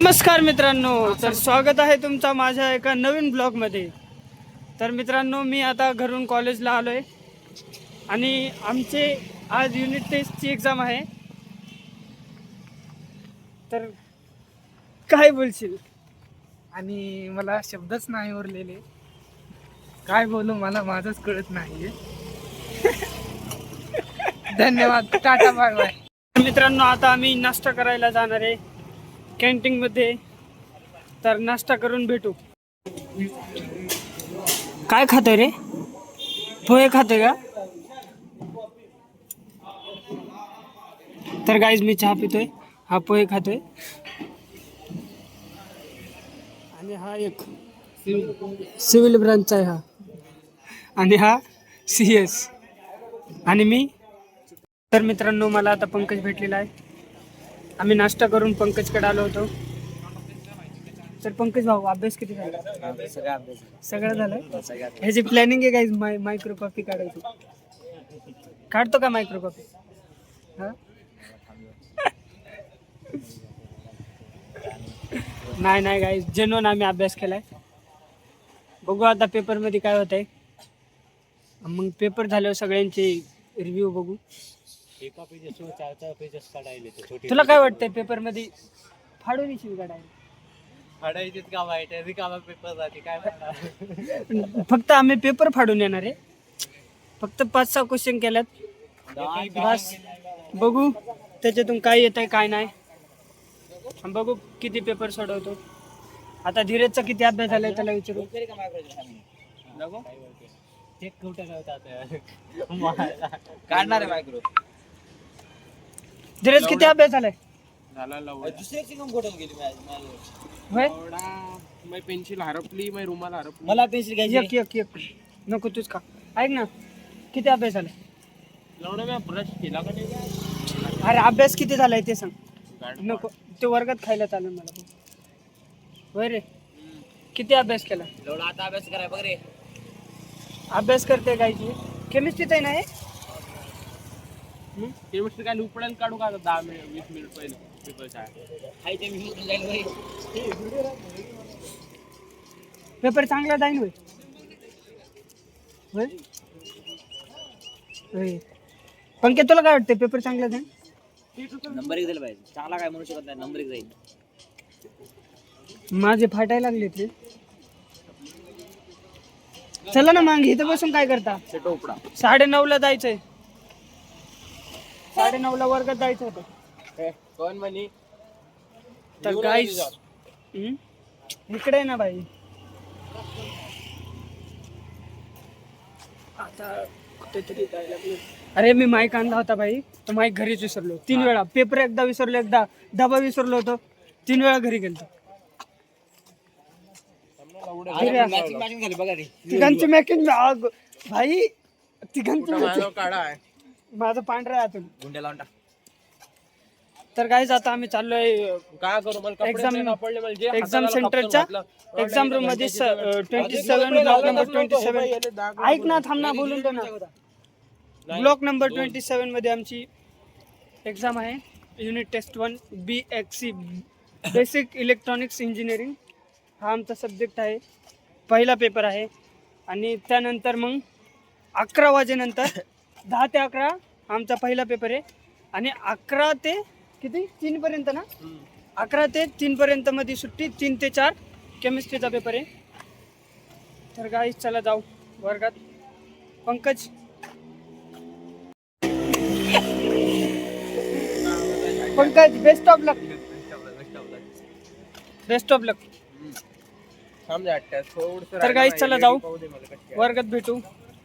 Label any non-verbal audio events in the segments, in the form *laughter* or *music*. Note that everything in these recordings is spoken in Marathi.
नमस्कार मित्रांनो तर स्वागत आहे तुमचा माझ्या एका नवीन ब्लॉगमध्ये. तर मित्रांनो मी आता घरून कॉलेजला आलो आहे आणि आमचे आज युनिट टेस्टची एक्झाम आहे. तर काय बोलशील? आणि मला शब्दच नाही उरलेले. काय बोलू मला माझंच कळत नाहीये. धन्यवाद. Tata bye bye. मित्रांनो आता आम्ही नाश्ता करायला जाणार आहे. कॅन्टीनमध्ये तर नाश्ता करून भेटू. काय खातोय रे? पोहे खातोय का? तर गाईज मी चहा पितोय. हा पोहे खातोय. आणि हा एक सिव्हिल ब्रांच आहे हा. आणि हा सी एस. आणि मी. तर मित्रांनो मला आता पंकज भेटलेला आहे. आम्ही नाश्ता करून पंकजकडे आलो होतो. तर पंकज भाऊ अभ्यास किती झाला? सगळं झालं? ह्याची प्लॅनिंग आहे काय माय मायक्रो कॉपी काढायची. काढतो का मायक्रो कॉपी हा? नाही नाही काय जेन्युन आम्ही अभ्यास केलाय. बघू आता पेपरमध्ये काय होत आहे मग पेपर झाल्यावर सगळ्यांचे रिव्ह्यू बघू. एका चार चार पेजेस काढायले ते छोटे तुला काय वाटतंय पेपरमध्ये फाडून येशील का वाईट? आहे रिकामा पेपर जाते काय म्हणणार? *laughs* फक्त आम्ही पेपर फाडून येणार आहे. फक्त पाच सहा क्वेश्चन केल्यात. बस बघू त्याच्यातून काय येत आहे काय नाही. आणि बघू किती पेपर सोडवतो. आता धीरजचा किती अभ्यास झालाय त्याला विचारू. चेक कुठे *laughs* काढणार आहे मायक्रो धीरज किती अभ्यास झालाय? होय? पेन्सिल हरपली मै रुमाल हरपली. मला पेन्सिल एक एक एक. नको तूच का ऐक ना किती अभ्यास झालाय? मी ब्रश केला का नाही अरे अभ्यास किती झालाय ते सांग. नको ते वर्गात खायला चालेल मला होय रे? किती अभ्यास केला? आता अभ्यास कराय बघ रे. अभ्यास करते गायची केमिस्ट्रीच आहे ना हे? केमिस्ट्री काय उपड्यान काढू का दहा मिनिट वीस मिनिट पहिले? पेपरच्या जाईल पेपर चांगला जाईन होय. होय? तुला काय वाटतं पेपर चांगला जाईन नंबर एक जाईल पाहिजे. चांगला काय म्हणू शकत नाही नंबर एक जाईल. माझे फाटायला लागले ते. चला ना मग इथं बसून काय करता? टोपडा साडे नऊ ला जायचंय. साडे नऊ ला वर्गात जायचं होतं. कोण म्हणी? तर गाईस इकडे आहे ना बाई. आता कुठेतरी जायला लागलो. अरे मी माईक आणला होता बाई. तो माईक घरीच विसरलो. तीन वेळा. पेपर एकदा विसरलो एकदा डबा विसरलो होतो. तीन वेळा घरी गेलो मॅचिंग मॅचिंग झाली बघा ती. तिघांची मॅकिंग भाई तिघांची matching. काढा आहे. माझं पांढरा आतून गुंड्या लावून टाक. तर गाईज आता आम्ही चाललोय काय करू? मला एक्झाम हाताला सेंटरच्या एक्झाम रूममध्ये twenty seven block number twenty seven ऐक ना थांब ना बोलून दे ना. ब्लॉक नंबर ट्वेंटी सेवनमध्ये आमची एक्झाम आहे. Unit test one B X C basic electronics engineering हा आमचा सब्जेक्ट आहे. पहिला पेपर आहे. आणि त्यानंतर मग अकरा वाजेनंतर दहा ते अकरा आमचा पहिला पेपर आहे. आणि अकरा ते किती? तीनपर्यंत ना? अकरा ते तीनपर्यंत मध्ये सुट्टी तीन ते चार केमिस्ट्रीचा पेपर आहे. तर गाईस चला जाऊ वर्गात. Pankaj. Pankaj best of luck best of luck तर गाईस चला जाऊ. वर्गात भेटू.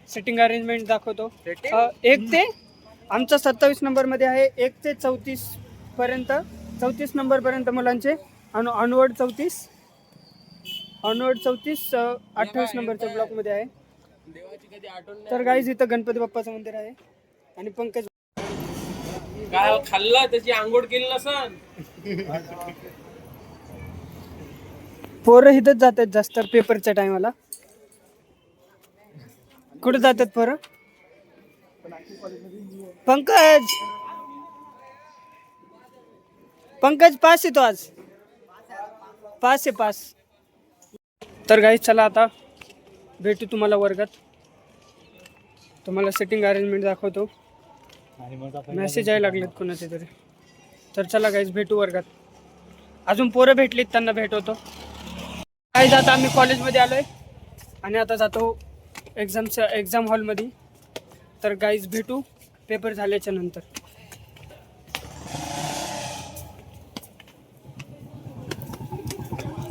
सिटिंग अरेंजमेंट दाखवतो. अ, एक ते आमचा सत्तावीस नंबरमध्ये आहे. एक ते चौतीस पर्यंत चौतीस नंबर पर्यंत मुलांचे. आणि ऑनवर्ड चौतीस. ऑनवर्ड चौतीस अठ्ठावीस नंबरच्या ब्लॉकमध्ये आहे. तर गाईज इथं गणपती बाप्पाचं मंदिर आहे. आणि पंकज काय खाल्लं? त्याची आंघोळ केली नसन? पोरं इथंच जातात जास्त पेपरच्या टायमाला कुठं जातात पोरं? पंकज. पंकज पास येतो आज. पास आहे पास. तर गाईज चला आता. भेटू तुम्हाला वर्गात. तुम्हाला सेटिंग अरेंजमेंट दाखवतो. मेसेज यायला लागलेत कोणाचे तरी तर चला गाईज भेटू वर्गात. अजून पोरं भेटलीत त्यांना भेटवतो. गाईज आता आम्ही कॉलेजमध्ये आलो आहे आणि आता जातो एक्झामच्या एक्झाम हॉलमध्ये तर गाईज भेटू. पेपर झाल्याच्यानंतर.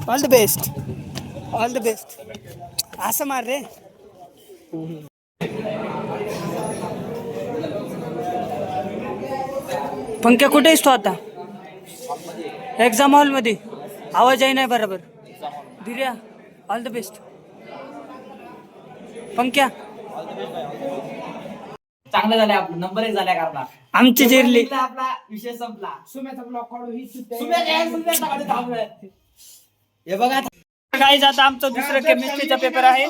All the best all the best असं मार रे पंख्या कुठे आहेस तू आता? एक्झाम हॉलमध्ये आवाज आहे नाही बरोबर. धीर्या ऑल द बेस्ट पंख्या चांगलं झालं आपलं नंबर एक झाल्या कारण आमची जिरली. आपला विषय संपला. सुम्याचा ब्लॉक काढू ही सुम्या काय. हे बघा गाईज आता आमचा दुसरा केमिस्ट्रीचा पेपर आहे.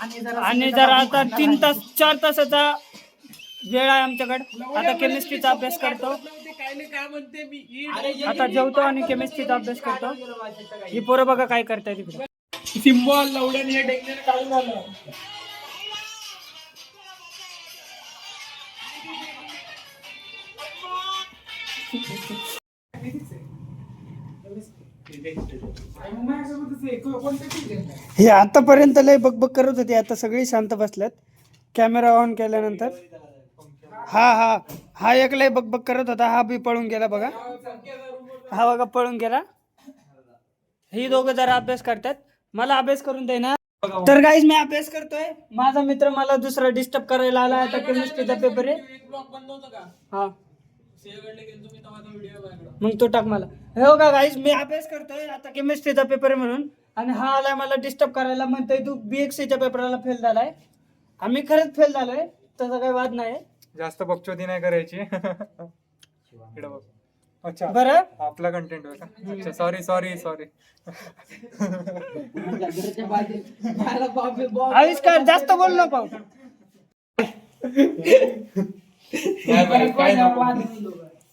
आणि जरा आता तीन तास चार तासाचा वेळ आहे आमच्याकडे. आता केमिस्ट्रीचा अभ्यास करतो. आता जेवतो आणि केमिस्ट्रीचा अभ्यास करतो. ही पोरं बघा काय करताय तिकडे. सिम्बॉल लवड्याने हे डेंगने काढून आलं हे आतापर्यंत लय बकबक करत होते आता सगळी शांत बसल्यात. कॅमेरा ऑन केल्यानंतर. हा हा हा एक लय बकबक करत होता हा बी पळून गेला बघा. हा बघा पळून गेला. ही दोघं जरा अभ्यास करतात. मला अभ्यास करून दे ना. तर गाईज मी अभ्यास करतोय. माझा मित्र मला दुसरा डिस्टर्ब करायला आला आता केमिस्ट्रीचा पेपर आहे हा. मग तो टाक मला. हे हो का गाईज मी अभ्यास करतोय आता केमिस्ट्रीचा पेपर आहे म्हणून आणि हा आलाय मला डिस्टर्ब करायला. म्हणतोय तू बीएससीच्या पेपरला फेल झालाय. आम्ही खरंच फेल झालोय. तसा काही वाद नाही जास्त बकचोदी नाही करायची. *laughs* इकडं बघ. अच्छा. बरं? आपला कंटेंट होता अच्छा सॉरी सॉरी सॉरी आविष्कार जास्त बोल नको.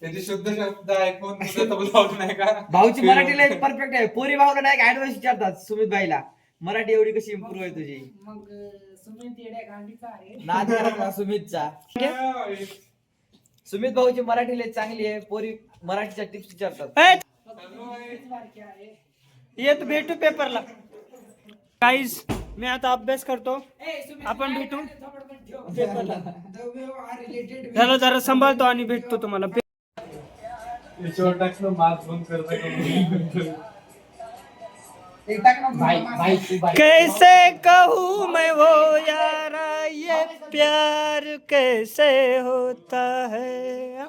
त्याचे शुद्ध शब्द ऐकून तुझं तबला नाही का? भाऊची मराठीला परफेक्ट आहे. पोरी भाऊला नाही ऍडवाइस विचारतात सुमित भाईला. मराठी एवढी कशी इम्प्रूव्ह आहे तुझी? मग सुमित येड्या गांडीचा आहे. नाद आहे ना सुमितचा. सुमित भाऊची मराठी लय चांगली आहे. पोरी मराठीच्या टिप्स विचारतात. ए, येत भेटू पेपरला. गाईज मी आता अभ्यास करतो. आपण भेटू? पेपरला. त्याला जरा सांभाळतो आणि भेटतो तुम्हाला. कैसे कहूँ मैं वो यारा? प्यार कैसे होता है?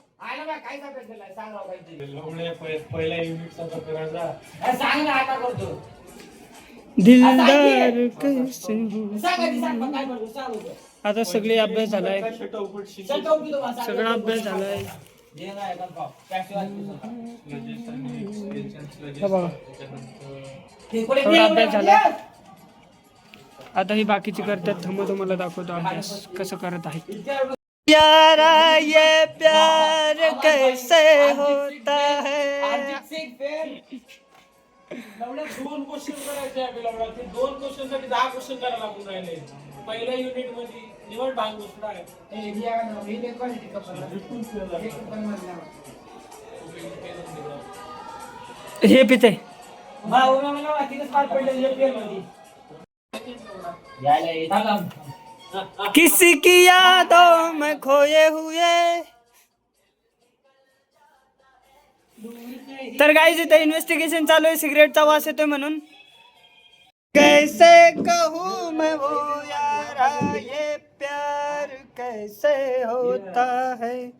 दिलदार कैसे हो? आता सगळे अभ्यास झालाय. सगळा अभ्यास झालाय. बघा थोडा अभ्यास झाला आता ही बाकीची करतात. थांबा तुम्हाला दाखवतो अभ्यास कसं करत आहे यारा ये प्यार कैसे होता है? दोन क्वेश्चन करायचे ते दोन क्वेश्चनसाठी दहा क्वेश्चन करायला लागून राहिले. पहिल्या युनिटमध्ये निवड भाग घोषणा आहे. हे पिते. किसी की यादों में खोए हुए। तर गाईज इथे इन्व्हेस्टिगेशन चालू आहे सिगरेटचा वास येतोय म्हणून. कैसे कहूँ मैं वो यारा ये प्यार कैसे होता है?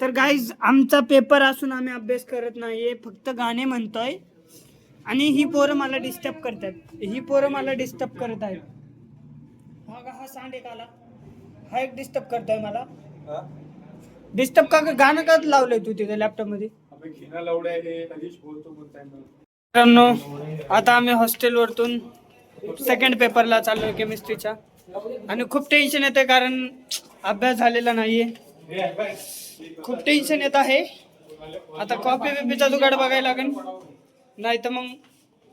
तर गाईज आमचा पेपर असून आम्ही अभ्यास करत नाहीये फक्त गाणे म्हणतोय. आणि ही पोरं मला डिस्टर्ब करतात. ही पोरं मला डिस्टर्ब करत आहेत. का हा सांड एक आला. हा एक डिस्टर्ब करतोय मला. डिस्टर्ब का गाणं का लावलंय तू तिथे लॅपटॉपमध्ये? मित्रांनो आता आम्ही हॉस्टेलवरतून सेकंड पेपरला चाललोय केमिस्ट्रीच्या आणि खूप टेन्शन येते कारण अभ्यास झालेला नाहीये. खूप टेन्शन येत आहे. आता कॉपी बिपीचा जुगाड बघायला लागेल. नाही तर मग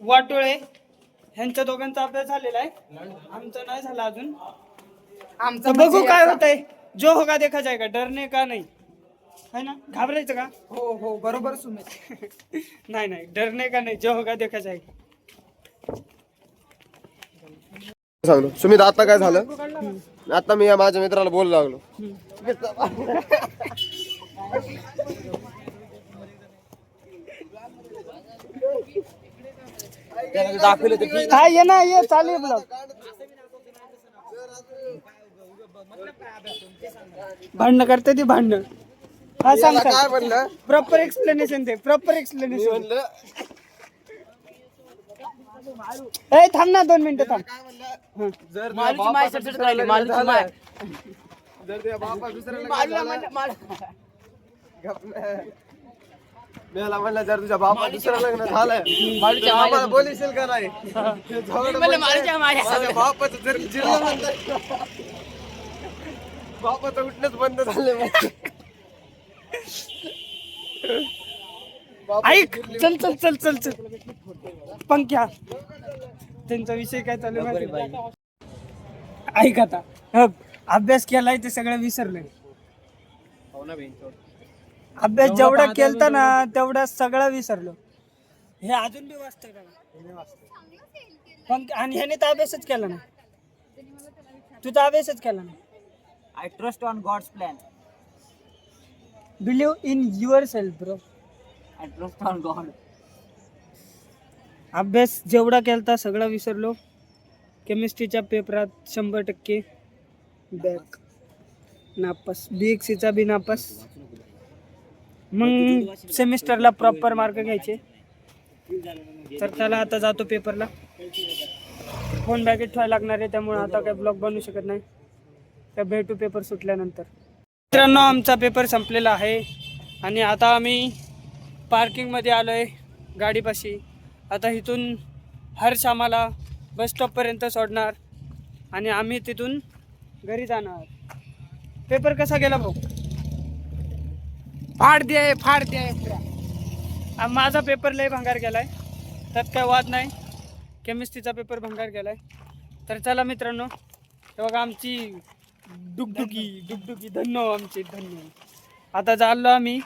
वाटोळे. ह्यांच्या दोघांचा अभ्यास झालेला आहे. आमचा नाही झाला अजून. आमचं बघू काय होत आहे जो होगा देखा जाएगा. डरने का नाही? है ना? घाबरायचं का? हो हो बरोबर सुमित. *laughs* नाही नाही. डरने का नाही? जो होगा देखा जाएगा. सांगलो. सुमित आता काय झालं? आता मी या माझ्या मित्राला बोलू लागलो. *laughs* हा ये ना ये चालेल ब्लॉग. भांडणं करते ती भांडणं. हा सांग काय म्हणलं? प्रॉपर एक्सप्लेनेशन दे प्रॉपर एक्सप्लेनेशन म्हणलं ए थांब ना दोन मिनिटं थांब. जर तुझ्या बापाचं दुसऱ्या लग्न झालं, जर तुझ्या बापा दुसऱ्या लग्न झालं, गप ना. मेला म्हणलं जर तुझ्या बापा दुसरं लग्न झालं आम्हाला बोलीशील का नाही? *laughs* माझ्या बापाचं जर जिरलं म्हणलं. बापाचं उठणंच बंद झालं ऐक चल चल चल चल चल. पंख्या. त्यांचा विषय काय चालू आहे? ऐक आता. हं, अभ्यास केलाय ते सगळं विसरलंय. अभ्यास जेवढा केलता ना तेवढा सगळं विसरलो. हे अजून बी वाचतंय का? पंख आणि ह्याने तर अभ्यासच केला ना तू तर अभ्यासच केला ना I trust on god's plan believe in yourself bro I trust on god अभ्यास जेवढा केलता सगळा विसरलो. केमिस्ट्रीच्या पेपरात शंभर टक्के बॅक नापास. बी एस सीचा बी नापास. मग सेमिस्टरला प्रॉपर मार्क घ्यायचे. तर त्याला आता जातो पेपरला फोन बॅगेत ठेवायला लागणार आहे त्यामुळे आता काही ब्लॉग बनवू शकत नाही. त्या भेटू पेपर सुटल्यानंतर. मित्रांनो आमचा पेपर संपलेला आहे. आणि आता आम्ही पार्किंगमध्ये आलो आहे गाडीपाशी. आता इथून हर्ष आम्हाला बस स्टॉपपर्यंत सोडणार. आणि आम्ही तिथून घरी जाणार. पेपर कसा गेला भाऊ? फाड दे फाड दे. आ, माझा पेपर लय भंगार गेलाय. त्यात काय वाद नाही. केमिस्ट्रीचा पेपर भंगार गेलाय. तर चला मित्रांनो हे बघा आमची डुगडुगी डुगडुगी धन्य आमची धन्य आता चाललो आम्ही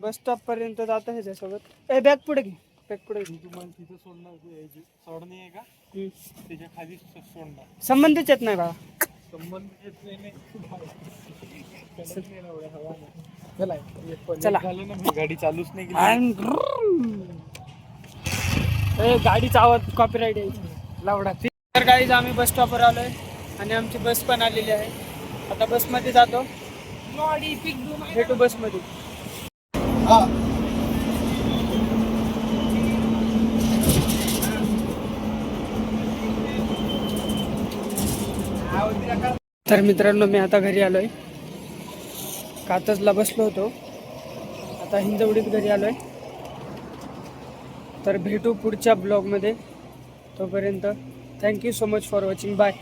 बस स्टॉपपर्यंत जातो ह्याच्यासोबत. ए बॅग पुढे घे. बॅग पुढे घे. तिथं सोडणार सोडणे आहे का. त्याच्याखाली सोडणार संबंधच येत नाही बा संबंध येत नाही चला. गाडी चालूच नाही गाडीचा आवाज कॉपीराईट आहे. लावडा. तर गाडीच आम्ही बस स्टॉपवर आलोय आणि आमची बस पण आलेली आहे. आता बसमध्ये जातो. भेटू बसमध्ये तर मित्रांनो मी आता घरी आलोय. कातजला बसलो होतो. आता हिंजवडीत घरी आलो आहे तर भेटू पुढच्या ब्लॉगमध्ये. तोपर्यंत thank you so much for watching bye